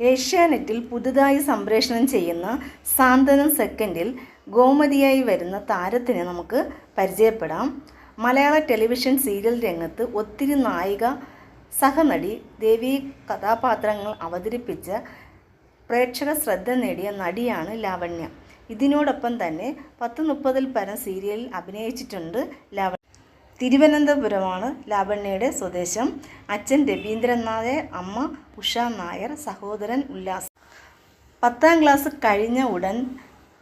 ഏഷ്യാനെറ്റിൽ പുതുതായി സംപ്രേഷണം ചെയ്യുന്ന സാന്ത്വനം സെക്കൻഡിൽ ഗോമതിയായി വരുന്ന താരത്തിനെ നമുക്ക് പരിചയപ്പെടാം. മലയാള ടെലിവിഷൻ സീരിയൽ രംഗത്ത് ഒത്തിരി നായിക സഹനടി ദേവി കഥാപാത്രങ്ങൾ അവതരിപ്പിച്ച പ്രേക്ഷക ശ്രദ്ധ നേടിയ നടിയാണ് ലാവണ്യ. ഇതിനോടൊപ്പം തന്നെ പത്ത് മുപ്പതിൽ പരം സീരിയലിൽ അഭിനയിച്ചിട്ടുണ്ട് ലാവണ്യ തിരുവനന്തപുരമാണ് ലാവണ്യയുടെ സ്വദേശം. അച്ഛൻ രവീന്ദ്രൻ നായർ അമ്മ ഉഷ നായർ സഹോദരൻ ഉല്ലാസ്. പത്താം ക്ലാസ് കഴിഞ്ഞ ഉടൻ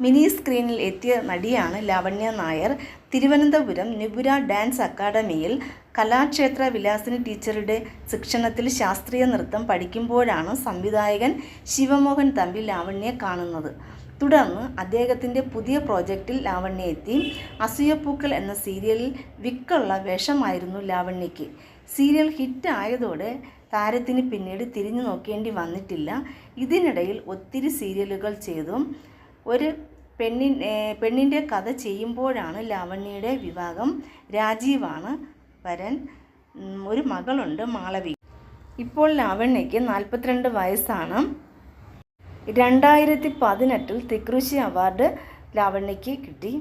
മിനി സ്ക്രീനിൽ എത്തിയ നടിയാണ് ലാവണ്യ നായർ. തിരുവനന്തപുരം നിപുര ഡാൻസ് അക്കാദമിയിൽ കലാക്ഷേത്ര വിലാസിനി ടീച്ചറുടെ ശിക്ഷണത്തിൽ ശാസ്ത്രീയ നൃത്തം പഠിക്കുമ്പോഴാണ് സംവിധായകൻ ശിവമോഹൻ തമ്പി ലാവണ്യെ കാണുന്നത്. തുടർന്ന് അദ്ദേഹത്തിന്റെ പുതിയ പ്രോജക്റ്റിൽ ലാവണ്യ എത്തി. അസൂയപ്പൂക്കൾ എന്ന സീരിയലിൽ വിക്കുള്ള വേഷമായിരുന്നു ലാവണ്യയ്ക്ക്. സീരിയൽ ഹിറ്റ് ആയതോടെ താരത്തിന് പിന്നീട് തിരിഞ്ഞു നോക്കേണ്ടി വന്നിട്ടില്ല. ഇതിനിടയിൽ ഒത്തിരി സീരിയലുകൾ ചെയ്തു. ഒരു പെണ്ണിൻ ഏർ പെണ്ണിന്റെ കഥ ചെയ്യുമ്പോഴാണ് ലാവണ്യയുടെ വിവാഹം. രാജീവാണ് വരൻ. ഒരു മകളുണ്ട് മാളവി. ഇപ്പോൾ ലാവണ്യയ്ക്ക് നാൽപ്പത്തിരണ്ട് വയസ്സാണ്. രണ്ടായിരത്തി പതിനെട്ടിൽ തിക്രൂശി അവാർഡ് ലാവണ്യയ്ക്ക് കിട്ടി.